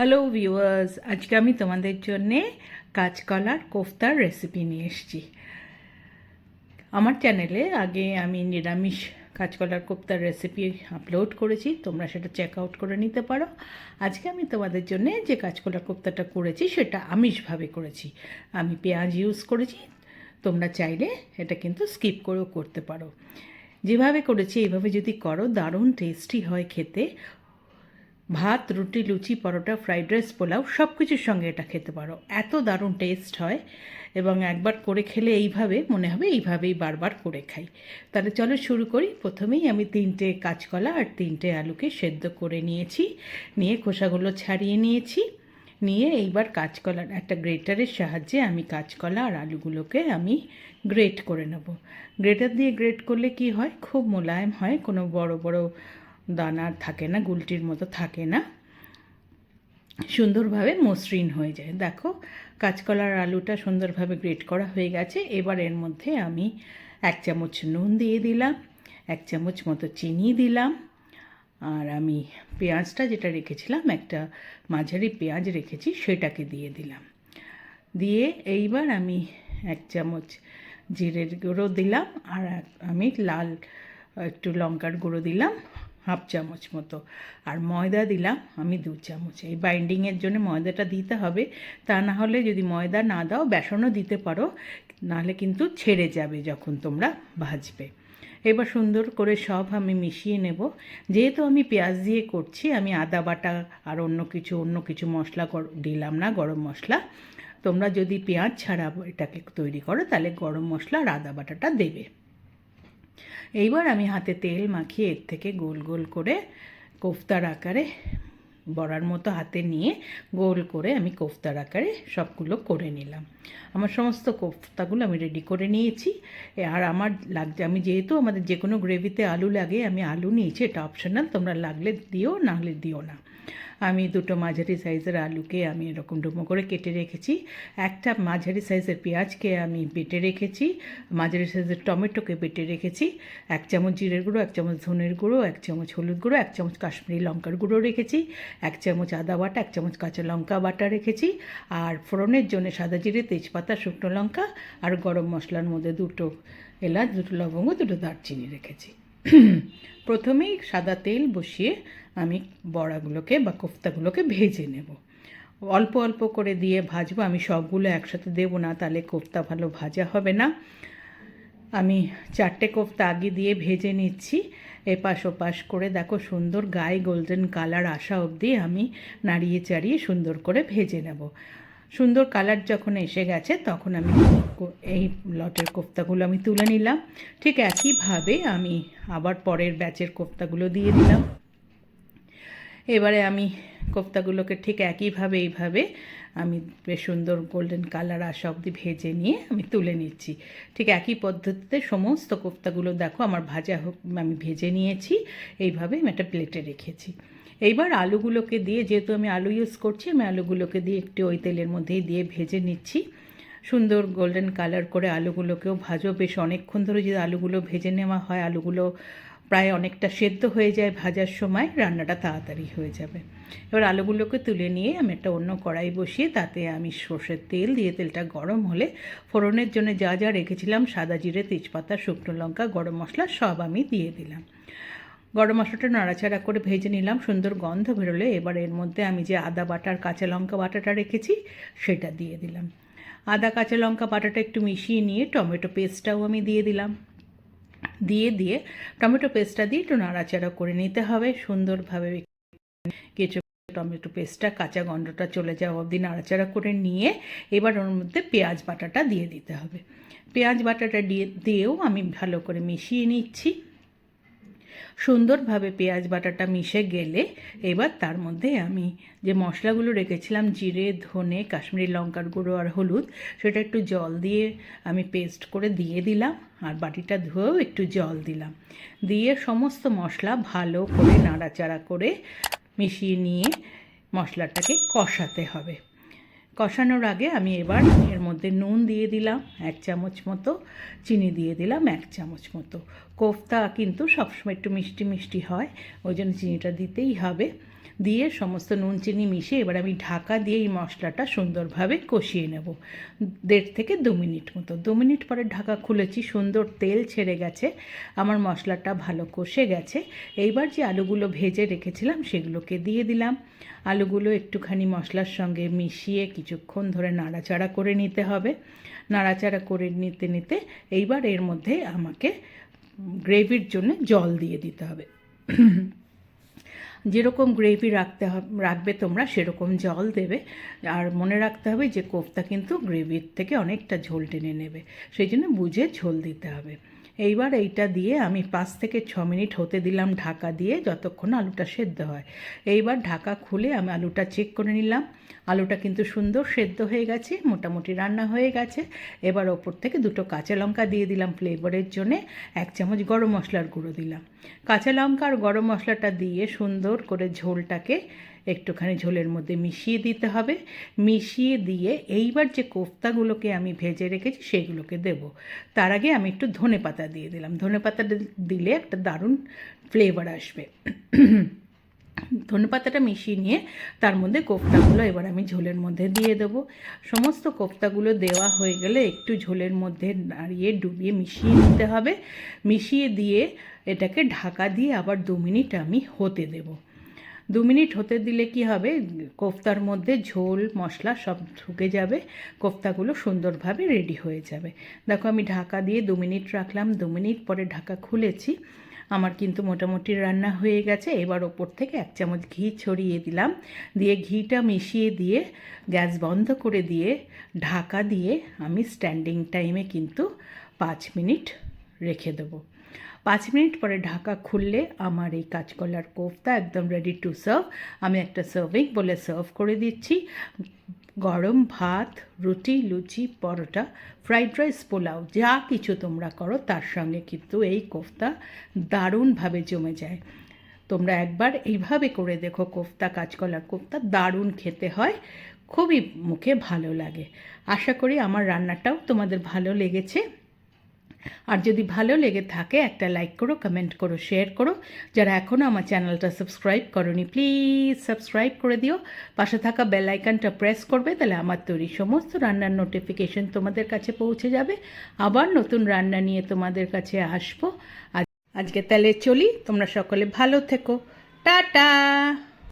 Hello viewers আজকে আমি তোমাদের জন্যে কাঁচকলার কোফতার রেসিপি নিয়ে এসেছি। আমার চ্যানেলে আগে আমি নিরামিষ কাঁচকলার কোফতার রেসিপি আপলোড করেছি। তোমরা সেটা চেক আউট করে নিতে পারো। আজকে আমি তোমাদের জন্য যে কাঁচকলার কোফতাটা করেছি, সেটা আমিষভাবে করেছি। আমি পেঁয়াজ ইউজ করেছি। তোমরা চাইলে এটা কিন্তু স্কিপ করেও করতে পারো। যেভাবে করেছি, এইভাবে যদি করো, দারুণ টেস্টি হয় খেতে। ভাত, রুটি, লুচি, পরোটা, ফ্রাইড রাইস, পোলাও সব কিছুর সঙ্গে এটা খেতে পারো। এত দারুণ টেস্ট হয় এবং একবার করে খেলে এইভাবে মনে হবে এইভাবেই বারবার করে খাই। তাহলে চলো শুরু করি। প্রথমেই আমি তিনটে কাঁচকলা আর তিনটে আলুকে সেদ্ধ করে নিয়েছি, নিয়ে খোসাগুলো ছাড়িয়ে নিয়েছি। নিয়ে এইবার কাঁচকলার একটা গ্রেটারের সাহায্যে আমি কাঁচকলা আর আলুগুলোকে আমি গ্রেট করে নেব। গ্রেটার দিয়ে গ্রেট করলে কি হয়? খুব মোলায়েম হয়, কোনো বড় বড় দানা আর থাকে না, গুলটির মতো থাকে না। সুন্দরভাবে মসৃণ হয়ে যায়। দেখো, কাঁচকলার আলুটা সুন্দরভাবে গ্রেট করা হয়ে গেছে। এবার এর মধ্যে আমি এক চামচ নুন দিয়ে দিলাম, এক চামচ মতো চিনি দিলাম, আর আমি পেঁয়াজটা যেটা রেখেছিলাম, একটা মাঝারি পেঁয়াজ রেখেছি, সেটাকে দিয়ে দিলাম। দিয়ে এইবার আমি এক চামচ জিরের গুঁড়ো দিলাম, আর আমি লাল একটু লঙ্কার গুঁড়ো দিলাম হাফ চামচ মতো। আর ময়দা দিলাম আমি দু চামচ। এই বাইন্ডিংয়ের জন্য ময়দাটা দিতে হবে। তা না হলে যদি ময়দা না দাও, বেসনও দিতে পারো, নাহলে কিন্তু ছেড়ে যাবে যখন তোমরা ভাজবে। এবার সুন্দর করে সব আমি মিশিয়ে নেব। যেহেতু আমি পেঁয়াজ দিয়ে করছি, আমি আদা বাটা আর অন্য কিছু অন্য কিছু মশলা দিলাম না গরম মশলা। তোমরা যদি পেঁয়াজ ছাড়া এটাকে তৈরি করো, তাহলে গরম মশলা আর আদা বাটাটা দেবে। এইবার আমি হাতে তেল মাখিয়ে এর থেকে গোল গোল করে কোফতার আকারে বড়ার মতো হাতে নিয়ে গোল করে আমি কোফতার আকারে সবগুলো করে নিলাম। আমার সমস্ত কোফতাগুলো আমি রেডি করে নিয়েছি। আর আমার লাগছে আমি যেহেতু আমাদের যে কোনো গ্রেভিতে আলু লাগে, আমি আলু নিয়েছি, এটা অপশনাল তোমরা লাগলে দিও, না হলে দিও না। আমি দুটো মাঝারি সাইজের আলুকে আমি এরকম ডুমো করে কেটে রেখেছি। একটা মাঝারি সাইজের পেঁয়াজকে আমি বেটে রেখেছি, মাঝারি সাইজের টমেটোকে বেটে রেখেছি, এক চামচ জিরের গুঁড়ো, এক চামচ ধনের গুঁড়ো, এক চামচ হলুদ গুঁড়ো, এক চামচ কাশ্মীরি লঙ্কার গুঁড়ো রেখেছি। এক চামচ আদা বাটা, এক চামচ কাঁচা লঙ্কা বাটা রেখেছি। আর ফোড়নের জন্য সাদা জিরে, তেজপাতা, শুকনো লঙ্কা আর গরম মশলার মধ্যে দুটো এলাচ, দুটো লবঙ্গ, দুটো দারচিনি রেখেছি। প্রথমেই সাদা তেল বসিয়ে আমি বড়াগুলোকে বা কোফতাগুলোকে ভেজে নেব। অল্প অল্প করে দিয়ে ভাজবো। আমি সবগুলো একসাথে দেবো না, তাহলে কোফতা ভালো ভাজা হবে না। আমি চারটে কোফতা আগে দিয়ে ভেজে নিচ্ছি। এপাশ ওপাশ করে দেখো সুন্দর গায়ে গোল্ডেন কালার আসা অবধি আমি নাড়িয়ে চাড়িয়ে সুন্দর করে ভেজে নেব। সুন্দর কালার যখন এসে গেছে তখন আমি এই লটের কোফতাগুলো আমি তুলে নিলাম। ঠিক একইভাবে আমি আবার পরের ব্যাচের কোফতাগুলো দিয়ে দিলাম। এবারে আমি কোফতাগুলোকে ঠিক একইভাবে, এইভাবে আমি বেশ সুন্দর গোল্ডেন কালার আসা অবধি ভেজে নিয়ে আমি তুলে নিচ্ছি। ঠিক একই পদ্ধতিতে সমস্ত কোফতাগুলো দেখো আমার ভাজা হোক, আমি ভেজে নিয়েছি, এইভাবে আমি একটা প্লেটে রেখেছি। এইবার আলুগুলোকে দিয়ে, যেহেতু আমি আলু ইউজ করছি, আমি আলুগুলোকে দিয়ে একটু ওই তেলের মধ্যেই দিয়ে ভেজে নিচ্ছি। সুন্দর গোল্ডেন কালার করে আলুগুলোকেও ভাজো। বেশ অনেকক্ষণ ধরে যদি আলুগুলো ভেজে নেওয়া হয়, আলুগুলো প্রায় অনেকটা সেদ্ধ হয়ে যায় ভাজার সময়, রান্নাটা তাড়াতাড়ি হয়ে যাবে। এবার আলুগুলোকে তুলে নিয়ে আমি একটা অন্য কড়াই বসিয়ে তাতে আমি সর্ষের তেল দিয়ে তেলটা গরম হলে ফোড়নের জন্য যা যা রেখেছিলাম, সাদা জিরে, তেজপাতা, শুকনো লঙ্কা, গরম মশলা, সব আমি দিয়ে দিলাম। গরম মশলাটা নাড়াচাড়া করে ভেজে নিলাম, সুন্দর গন্ধ বেরোলে এবার এর মধ্যে আমি যে আদা বাটার, কাঁচা লঙ্কা বাটাটা রেখেছি, সেটা দিয়ে দিলাম। আদা, কাঁচা লঙ্কা বাটাটা একটু মিশিয়ে নিয়ে টমেটো পেস্টটাও আমি দিয়ে দিলাম। দিয়ে দিয়ে টমেটো পেস্টটা দিয়ে একটু নাড়াচাড়া করে নিতে হবে। সুন্দরভাবে কিছু টমেটো পেস্টটা, কাঁচা গন্ধটা চলে যাওয়া অবধি নাড়াচাড়া করে নিয়ে এবার ওর মধ্যে পেঁয়াজ বাটাটা দিয়ে দিতে হবে। পেঁয়াজ বাটাটা দিয়ে, দিয়েও আমি ভালো করে মিশিয়ে নিচ্ছি। সুন্দরভাবে পেঁয়াজ বাটাটা মিশে গেলে এবার তার মধ্যে আমি যে মশলাগুলো রেখেছিলাম, জিরে, ধনে, কাশ্মীরি লঙ্কার গুঁড়ো আর হলুদ, সেটা একটু জল দিয়ে আমি পেস্ট করে দিয়ে দিলাম আর বাটিটা ধুয়েও একটু জল দিলাম। দিয়ে সমস্ত মশলা ভালো করে নাড়াচাড়া করে মিশিয়ে নিয়ে মশলাটাকে কষাতে হবে। কষানোর আগে আমি এবার এর মধ্যে নুন দিয়ে দিলাম, এক চামচ মতো, চিনি দিয়ে দিলাম, এক চামচ মতো। কোফতা কিন্তু সবসময় একটু মিষ্টি মিষ্টি হয়, ওই জন্য চিনিটা দিতেই হবে। দিয়ে সমস্ত নুন, চিনি মিশিয়ে এবার আমি ঢাকা দিয়ে এই মশলাটা সুন্দরভাবে কষিয়ে নেব। দেড় থেকে দু মিনিট মতো। দু মিনিট পরে ঢাকা খুলেছি, সুন্দর তেল ছেড়ে গেছে, আমার মশলাটা ভালো কষে গেছে। এইবার যে আলুগুলো ভেজে রেখেছিলাম সেগুলোকে দিয়ে দিলাম। আলুগুলো একটুখানি মশলার সঙ্গে মিশিয়ে কিছুক্ষণ ধরে নাড়াচাড়া করে নিতে হবে। নাড়াচাড়া করে নিতে নিতে এইবার এর মধ্যে আমাকে গ্রেভির জন্য জল দিয়ে দিতে হবে। যেরকম গ্রেভি রাখতে হবে, রাখবে তোমরা সেরকম জল দেবে। আর মনে রাখতে হবে যে কোফতা কিন্তু গ্রেভির থেকে অনেকটা ঝোল টেনে নেবে। সেই জন্য বুঝে ঝোল দিতে হবে। এইবার এইটা দিয়ে আমি পাঁচ থেকে ছ মিনিট হতে দিলাম ঢাকা দিয়ে যতক্ষণ আলুটা সেদ্ধ হয়। এইবার ঢাকা খুলে আমি আলুটা চেক করে নিলাম। আলুটা কিন্তু সুন্দর সেদ্ধ হয়ে গেছে, মোটামুটি রান্না হয়ে গেছে। এবার ওপর থেকে দুটো কাঁচা লঙ্কা দিয়ে দিলাম ফ্লেভারের জন্যে। এক চামচ গরম মশলার গুঁড়ো দিলাম। কাঁচা লঙ্কা আর গরম মশলাটা দিয়ে সুন্দর করে ঝোলটাকে একটুখানি ঝোলের মধ্যে মিশিয়ে দিতে হবে। মিশিয়ে দিয়ে এইবার যে কোফতাগুলোকে আমি ভেজে রেখেছি সেগুলোকে দেব। তার আগে আমি একটু ধনে পাতা দিয়ে দিলাম। ধনে পাতা দিলে একটা দারুণ ফ্লেভার আসবে। ধনে পাতাটা মিশিয়ে নিয়ে তার মধ্যে কোফতাগুলো এবার আমি ঝোলের মধ্যে দিয়ে দেবো। সমস্ত কোফতাগুলো দেওয়া হয়ে গেলে একটু ঝোলের মধ্যে নাড়িয়ে ডুবিয়ে মিশিয়ে নিতে হবে। মিশিয়ে দিয়ে এটাকে ঢাকা দিয়ে আবার দু মিনিট আমি হতে দেবো। দু মিনিট হতে দিলে কি হবে? কোফতার মধ্যে ঝোল, মশলা সব ঢুকে যাবে। কোফতাগুলো সুন্দরভাবে রেডি হয়ে যাবে। দেখো, আমি ঢাকা দিয়ে দু মিনিট রাখলাম। দু মিনিট পরে ঢাকা খুলেছি। আমার কিন্তু মোটামুটি রান্না হয়ে গেছে। এবার ওপর থেকে এক চামচ ঘি ছড়িয়ে দিলাম। দিয়ে ঘিটা মিশিয়ে দিয়ে, গ্যাস বন্ধ করে দিয়ে, ঢাকা দিয়ে আমি স্ট্যান্ডিং টাইমে কিন্তু পাঁচ মিনিট রেখে দেবো। পাঁচ মিনিট পরে ঢাকা খুললে আমার এই কাঁচকলার কোফতা একদম রেডি টু সার্ভ আমি একটা সার্ভিং বলে সার্ভ করে দিচ্ছি। গরম ভাত, রুটি, লুচি, পরোটা ফ্রাইড রাইস পোলাও, যা কিছু তোমরা করো, তার সঙ্গে কিন্তু এই কোফতা দারুণভাবে জমে যায়। তোমরা একবার এইভাবে করে দেখো কোফতা, কাঁচকলার কোফতা, দারুণ খেতে হয়। খুবই মুখে ভালো লাগে। আশা করি আমার রান্নাটাও তোমাদের ভালো লেগেছে। আর যদি ভালো লেগে থাকে, একটা লাইক করো কমেন্ট করো শেয়ার করো। যারা এখনও আমার চ্যানেলটা সাবস্ক্রাইব করনি প্লিজ সাবস্ক্রাইব করে দিও। পাশে থাকা বেল আইকনটা প্রেস করবে, তাহলে আমার তৈরি সমস্ত রান্নার নোটিফিকেশন তোমাদের কাছে পৌঁছে যাবে। আবার নতুন রান্না নিয়ে তোমাদের কাছে আসব। আজকে তাহলে চলি, তোমরা সকলে ভালো থেকো। টাটা!